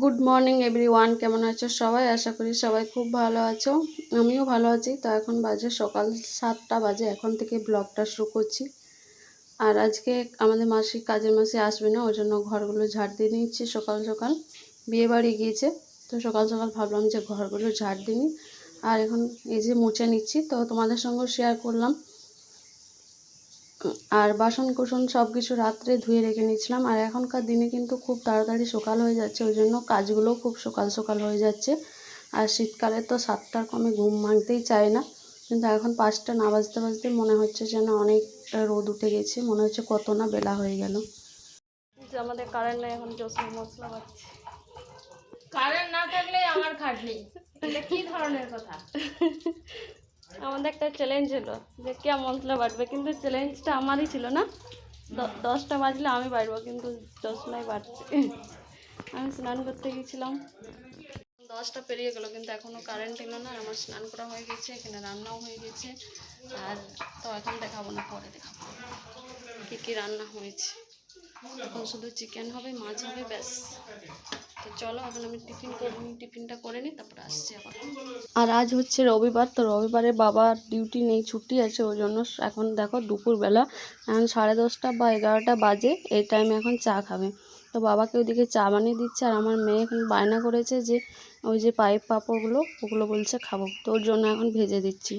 Good morning every one কেমন আছো সবাই? আশা করি সবাই খুব ভালো আছো। আমিও ভালো আছি। তো এখন বাজে সকাল সাতটা বাজে। এখন থেকে ব্লগটা শুরু করছি। আর আজকে আমাদের মাসি, কাজের মাসে আসবে না, ওই জন্য ঘরগুলো ঝাড় দিয়ে নিচ্ছি সকাল সকাল। বিয়ে বাড়ি গিয়েছে। তো সকাল সকাল ভাবলাম যে ঘরগুলো ঝাড় দিই আর এখন এই যে মুছে নিচ্ছি। তো তোমাদের সঙ্গে শেয়ার করলাম। আর বাসন কুসন সব কিছু রাত্রে ধুয়ে রেখে নিয়েছিলাম। আর এখনকার দিনে কিন্তু খুব তাড়াতাড়ি সকাল হয়ে যাচ্ছে ওই জন্য কাজগুলোও খুব সকাল সকাল হয়ে যাচ্ছে। আর শীতকালে তো সাতটার কমে ঘুম ভাঙতেই চায় না। কিন্তু এখন পাঁচটা না বাজতে বাজতে মনে হচ্ছে যেন অনেকটা রোদ উঠে গেছে মনে হচ্ছে কত না বেলা হয়ে গেল। আমাদের কারেন্ট নেই এখন জোসে মশলা বাচ্চা কারেন্ট না থাকলে আমার খাটনি। এটা কি ধরনের কথা? আমাদের একটা চ্যালেঞ্জ হলো যে কে মশলা বাটবে কিন্তু চ্যালেঞ্জটা আমারই ছিল না। দশটা বাজলে আমি বাড়বো, কিন্তু দশটায় বাড়ছে। আমি স্নান করতে গেছিলাম। দশটা পেরিয়ে গেলো, কিন্তু এখনও কারেন্ট এলো না, আমার স্নান করা হয়ে গেছে, এখানে রান্নাও হয়ে গেছে। আর তো এখন দেখাবো না, পরে দেখাবো। কী কী রান্না হয়েছে? এখন শুধু চিকেন হবে, মাছ হবে, ব্যাস। চলো, এখন আমি টিফিন করে টিফিনটা করে নিই, তারপরে আসছি আবার। আর আজ হচ্ছে রবিবার, তো রবিবারে বাবার ডিউটি নেই, ছুটি আছে, ওই জন্য এখন দেখো দুপুরবেলা, এখন সাড়ে দশটা বা এগারোটা বাজে, এই টাইমে এখন চা খাবে। তো বাবাকে ওইদিকে চা বানিয়ে দিচ্ছে, আর আমার মেয়ে এখন বায়না করেছে যে, ওই যে পাইপ পাঁপড়গুলো, ওগুলো বলছে খাব। তো ওর জন্য এখন ভেজে দিচ্ছি।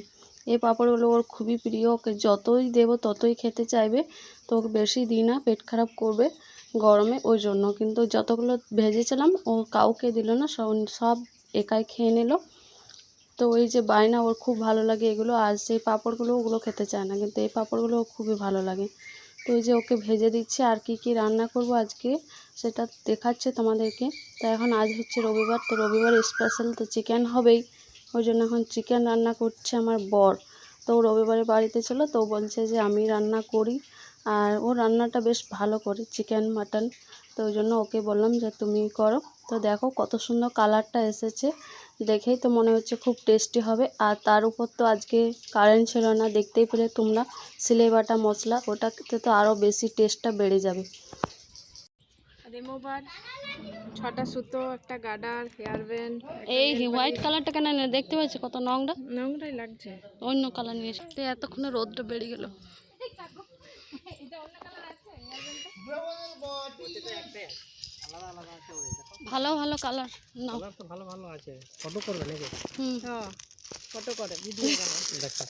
এই পাঁপড়গুলো ওর খুবই প্রিয়, ওকে যতই দেবো ততই খেতে চাইবে, তো ওকে বেশি দিই না, পেট খারাপ করবে। গরমে, ওই জন্য কিন্তু যতগুলো ভেজেছিলাম, ও কাউকে দিল না, সব সব একাই খেয়ে নিল। তো ওই যে বায়না, ওর খুব ভালো লাগে এগুলো, আর সেই পাঁপড়গুলো ওগুলো খেতে চায় না, কিন্তু এই পাঁপড়গুলো খুবই ভালো লাগে। তো ওই যে ওকে ভেজে দিচ্ছে, আর কি কি রান্না করব আজকে সেটা দেখাচ্ছে তোমাদেরকে। তো এখন আজ হচ্ছে রবিবার, তো রবিবার স্পেশাল তো চিকেন হবেই, ওই জন্য এখন চিকেন রান্না করছে আমার বর। তো রবিবারে বাড়িতে ছিল, তো বলছে যে আমি রান্না করি আর ও রান্নাটা বেশ ভালো করে চিকেন মাটন তো ওই জন্য ওকে বললাম যে তুমি করো। তো দেখো কত সুন্দর কালারটা এসেছে দেখেই তো মনে হচ্ছে খুব টেস্টি হবে। আর তার উপর তো আজকে কারেন্ট ছিল না দেখতেই পেলে তোমরা। সিলে বাটা মশলা ওটাতে তো আরও বেশি টেস্টটা বেড়ে যাবে। রিমুভার ছটা সুতো একটা গার্ডার হেয়ার ব্যান্ড এই হোয়াইট কালারটা কেন দেখতে পাচ্ছি কত নোংরা নোংরাই লাগছে। অন্য কালার নিয়ে এসে। এতক্ষণে রোদটা বেড়ে গেল। ভালো ভালো কালার নাও। তো ভালো ভালো আছে। ফটো করবে নাকি? হুম। হ্যাঁ ফটো করে ভিডিও বানাও। দেখা।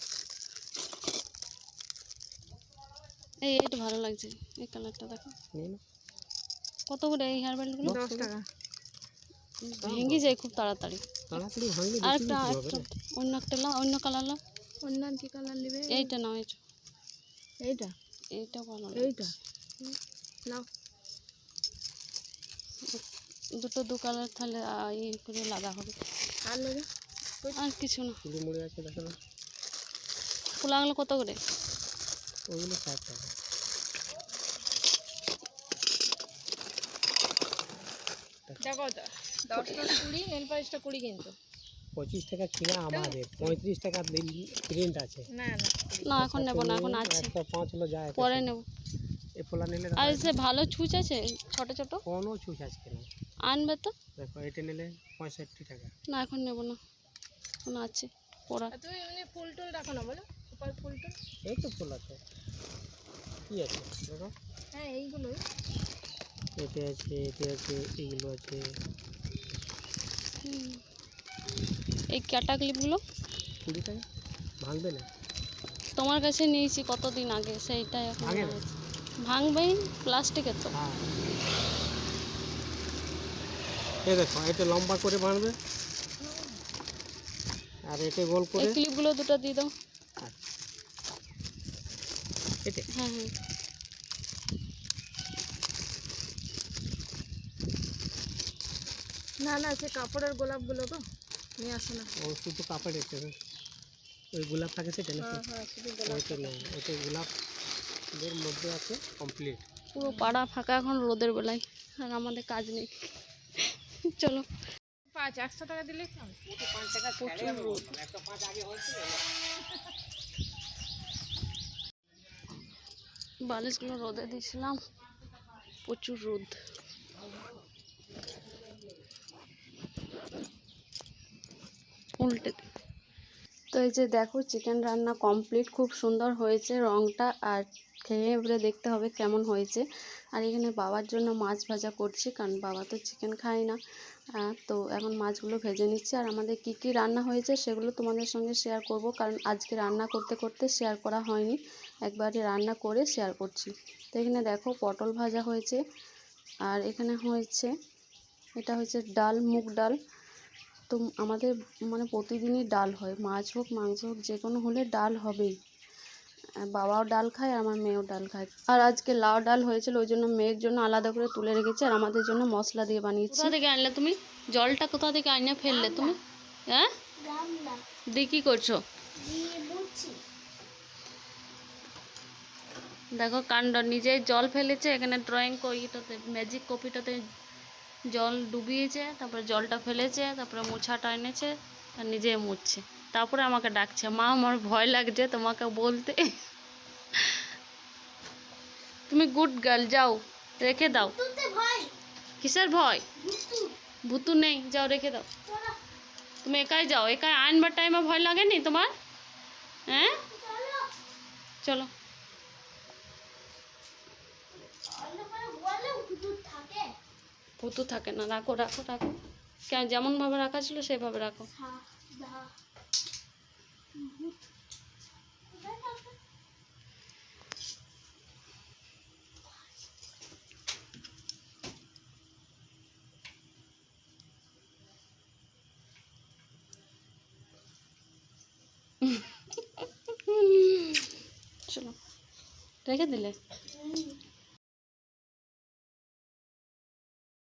এই এইটা ভালো লাগছে এই কালারটা দেখো। নিয়ে নাও। কত করে এই হেয়ার ব্যান্ডগুলো দশ টাকা। ভেঙে যায় খুব তাড়াতাড়ি। তাড়াতাড়ি ভাঙলে আর একটা না। অন্য একটা নাও অন্য কালার নাও। অন্য কি কালার নেবে? এইটা নাও এইটা। এইটা? এইটা ভালো এইটা? নাও। দুটো দু কালার তাহলে ইয়ে করে লাগা হবে। আর নেবে আর কিছু না। মুড়ি আছে দেখো না। কত করে? ওইগুলো ষাট টাকা। দেখো দশটা কুড়ি নেল পালিশটা কুড়ি কিন্তু। পঁচিশ টাকা কিনা আমাদের পঁয়ত্রিশ টাকা প্রিন্ট আছে। না না না এখন নেব না এখন আছে। একশো পাঁচ হলো যায় পরে নেব। এ ফোলা নিলে আর সে ভালো ছুঁচ আছে ছোট ছোট? কোনো ছুঁচ আজকে না আনবে তো? দেখো এটা নিলে পঁয়ষট্টি টাকা। না এখন নেব না। এখন আছে আর তুমি এমনি ফুল টুল রাখো না বলো? সুপার ফুল টুল? এই তো ফুল আছে। কি আছে দেখো? হ্যাঁ এইগুলোই এতে আছে এতে আছে এইগুলো আছে। এই ক্যাটা ক্লিপগুলো? কুড়ি টাকা? ভাঙবে না? তোমার কাছে নিয়েছি কতদিন আগে সেইটাই এখন আছে। ভাঙবেই প্লাস্টিকের তো। হ্যাঁ। এই দেখো এটা লম্বা করে বাঁধবে আর এটা গোল করে এই ক্লিপগুলো দুটো দিয়ে দাও। এটা হ্যাঁ হ্যাঁ। না না সে কাপড়ের গোলাপগুলো গো নিয়ে আসো না। ও শুধু কাপড় এটা ওই গোলাপ থাকে সেটা নাকি হ্যাঁ হ্যাঁ শুধু নেই ওইটা গোলাপ। এর মধ্যে আছে কমপ্লিট পুরো পাড়া ফাঁকা এখন রোদের বেলায় আর আমাদের কাজ নেই। চলো। পাঁচ একশো টাকা দিলে প্রচুর রোদ। বালিশগুলো রোদে দিয়েছিলাম। প্রচুর রোদ। উল্টে তো এই যে দেখো চিকেন রান্না কমপ্লিট খুব সুন্দর হয়েছে রঙটা আর খেয়ে এবারে দেখতে হবে কেমন হয়েছে। আর এখানে বাবার জন্য মাছ ভাজা করছি, কারণ বাবা তো চিকেন খায় না। তো এখন মাছগুলো ভেজে নিচ্ছি। আর আমাদের কি কি রান্না হয়েছে সেগুলো তোমাদের সঙ্গে শেয়ার করব, কারণ আজকে রান্না করতে করতে শেয়ার করা হয়নি। একবারে রান্না করে শেয়ার করছি। তো এখানে দেখো পটল ভাজা হয়েছে। আর এখানে হয়েছে, এটা হচ্ছে ডাল, মুগ ডাল। তো আমাদের মানে প্রতিদিনই ডাল হয়, মাছ হোক, মাংস হোক যে কোনো হলে ডাল হবেই। বাবাও ডাল খায় আর আমার মেয়েও ডাল খায়। আর আজকে লাউ ডাল হয়েছিল ওই জন্য মেয়ের জন্য আলাদা করে তুলে রেখেছি আর আমাদের জন্য মশলা দিয়ে বানিয়েছি। কোথা থেকে আনলে তুমি? জলটা কোথা থেকে আনিয়ে ফেললে তুমি? হ্যাঁ? দিয়ে কী করছ? দেখো কাণ্ড নিজেই জল ফেলেছে এখানে ড্রয়িং কপিটাতে ম্যাজিক কপিটাতে জল ডুবিয়েছে তারপরে জলটা ফেলেছে তারপরে মোছাটা এনেছে আর নিজে মুছছে। তারপরে আমাকে ডাকছে মা আমার ভয় লাগছে তোমাকে বলতে। তুমি গুড গার্ল যাও রেখে দাও। কিসের ভয়? ভুতু নেই যাও রেখে দাও। তুমি একাই যাও একাই আনবার টাইমে ভয় লাগেনি তোমার? হ্যাঁ? চলো। ভুতু থাকে। না রাখো রাখো রাখো। কেন যেমনভাবে রাখা ছিল সেভাবে রাখো। চলো, রেখে দিলে?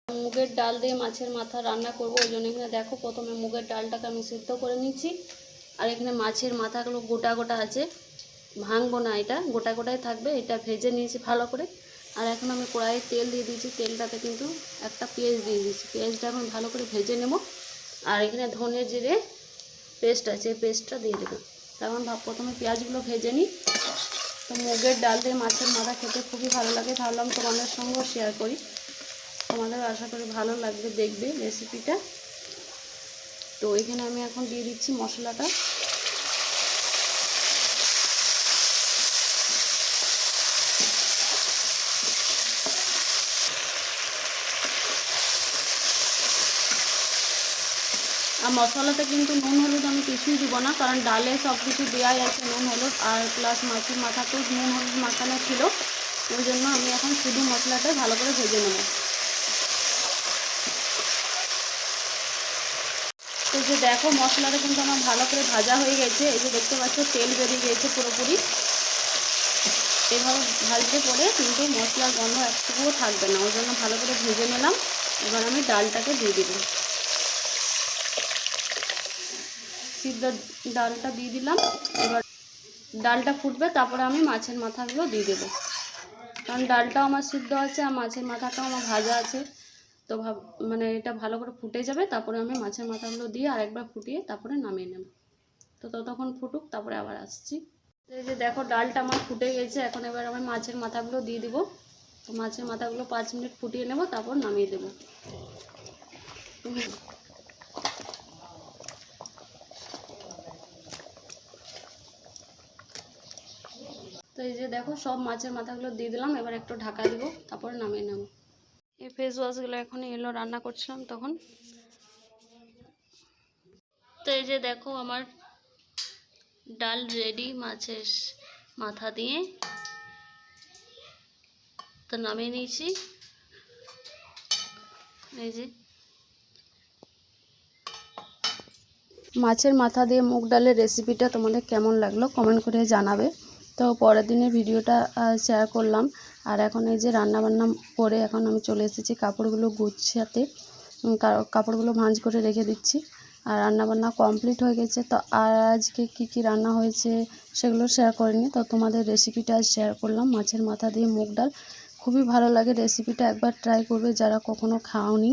মুগের ডাল দিয়ে মাছের মাথা রান্না করব, ওই জন্য দেখো প্রথমে মুগের ডালটাকে আমি সিদ্ধ করে নিচ্ছি। আর এখানে মাছের মাথাগুলো গোটা গোটা আছে। ভাঙবো না এটা, গোটা গোটাই থাকবে, এটা ভেজে নিয়েছি ভালো করে। আর এখন আমি কড়াইয়ে তেল দিয়ে দিয়েছি, তেলটাতে কিন্তু একটা পেঁয়াজ দিয়ে দিয়েছি। পেঁয়াজটা এখন ভালো করে ভেজে নেব। আর এখানে ধনে জিরে পেস্ট আছে, এই পেস্টটা দিয়ে দেবো। তখন ভাব, প্রথমে পেঁয়াজগুলো ভেজে নিই। তো মুগের ডাল দিয়ে মাছের মাথা খেতে খুবই ভালো লাগে। ভাবলাম তোমাদের সঙ্গেও শেয়ার করি। তোমাদের আশা করি ভালো লাগবে দেখবে রেসিপিটা তো এখানে আমি এখন দিয়ে দিচ্ছি মশলাটা। আর মশলাতে কিন্তু নুন, হলুদ আমি কিছুই দিব না, কারণ ডালে সব কিছু দেওয়াই আছে নুন, হলুদ আর প্লাস মাছের মাথাতেও নুন, হলুদ মাখানো ছিল। ওই জন্য আমি এখন শুধু মশলাটা ভালো করে ভেজে নেব। তো যে দেখো, মশলাটা কিন্তু আমার ভালো করে ভাজা হয়ে গেছে। এই যে দেখতে পাচ্ছ, তেল বেরিয়ে গেছে পুরোপুরি। এভাবে ভাজতে পরে কিন্তু মশলার গন্ধ একটুকুও থাকবে না। ওই জন্য ভালো করে ভেজে নিলাম। এবার আমি ডালটাকে দিয়ে দেবো সিদ্ধ ডালটা দিয়ে দিলাম। এবার ডালটা ফুটবে, তারপরে আমি মাছের মাথাগুলো দিয়ে দেবো। কারণ ডালটাও আমার সিদ্ধ আছে, আর মাছের মাথাটাও আমার ভাজা আছে। তো ভাব মানে এটা ভালো করে ফুটে যাবে, তারপরে আমি মাছের মাথাগুলো দিয়ে আরেকবার ফুটিয়ে তারপরে নামিয়ে নেব। তো ততক্ষণ ফুটুক, তারপরে আবার আসছি। এই যে দেখো, ডালটা আমার ফুটে গেছে, এখন এবার আমি মাছের মাথাগুলো দিয়ে দিব। তো মাছের মাথাগুলো পাঁচ মিনিট ফুটিয়ে নেব, তারপর নামিয়ে দেবো। তো এই যে দেখো, সব মাছের মাথাগুলো দিয়ে দিলাম, এবার একটু ঢাকা দিব, তারপরে নামিয়ে নেব। এই ফেস ওয়াশগুলো এখন এলো, রান্না করছিলাম তখন। তো এই যে দেখো আমার ডাল রেডি মাছের মাথা দিয়ে। তো নামিয়ে নিয়েছি। এই যে মাছের মাথা দিয়ে মুগ ডালের রেসিপিটা তোমাদের কেমন লাগল কমেন্ট করে জানাবে। তো পরের দিনের ভিডিওটা শেয়ার করলাম। আর এখন এই যে রান্না বান্না করে এখন আমি চলে এসেছি কাপড়গুলো গুছাতে। কাপড়গুলো ভাঁজ করে রেখে দিচ্ছি। আর রান্না বান্না কমপ্লিট হয়ে গেছে। তো আর আজকে কি কি রান্না হয়েছে সেগুলো শেয়ার করিনি। তো তোমাদের রেসিপিটা আজ শেয়ার করলাম। মাছের মাথা দিয়ে মুগ ডাল। খুবই ভালো লাগে রেসিপিটা একবার ট্রাই করবে যারা কখনো খাওনি।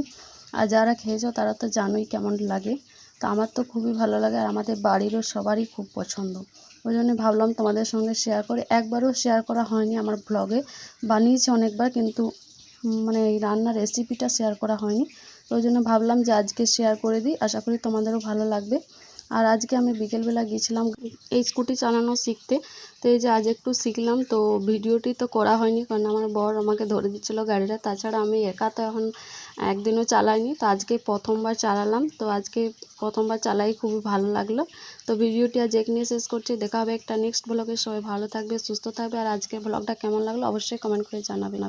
আর যারা খেয়েছো তারা তো জানোই কেমন লাগে। তো আমার তো খুবই ভালো লাগে আর আমাদের বাড়িরও সবারই খুব পছন্দ। ওই জন্য ভাবলাম তোমাদের সঙ্গে শেয়ার করে, একবারও শেয়ার করা হয়নি আমার ব্লগে বানিয়েছি অনেকবার কিন্তু মানে এই রান্নার রেসিপিটা শেয়ার করা হয়নি। তো ওই জন্য ভাবলাম যে আজকে শেয়ার করে দিই, আশা করি তোমাদেরও ভালো লাগবে। আর আজকে আমি বিকেলবেলা গিয়েছিলাম এই স্কুটি চালানো শিখতে। তো এই যে আজ একটু শিখলাম, তো ভিডিওটি তো করা হয়নি কারণ আমার বর আমাকে ধরে দিচ্ছিল গাড়িটা। তাছাড়া আমি একা তো এখন একদিনও চালাইনি, তো আজকে প্রথমবার চালালাম। তো আজকে প্রথমবার চালাই খুবই ভালো লাগল। তো ভিডিওটি আজ এখানে শেষ করছি। দেখা হবে একটা নেক্সট ব্লগে সবাই ভালো থাকবে, সুস্থ থাকবে। আর আজকে ব্লগটা কেমন লাগল অবশ্যই কমেন্ট করে জানাবেন।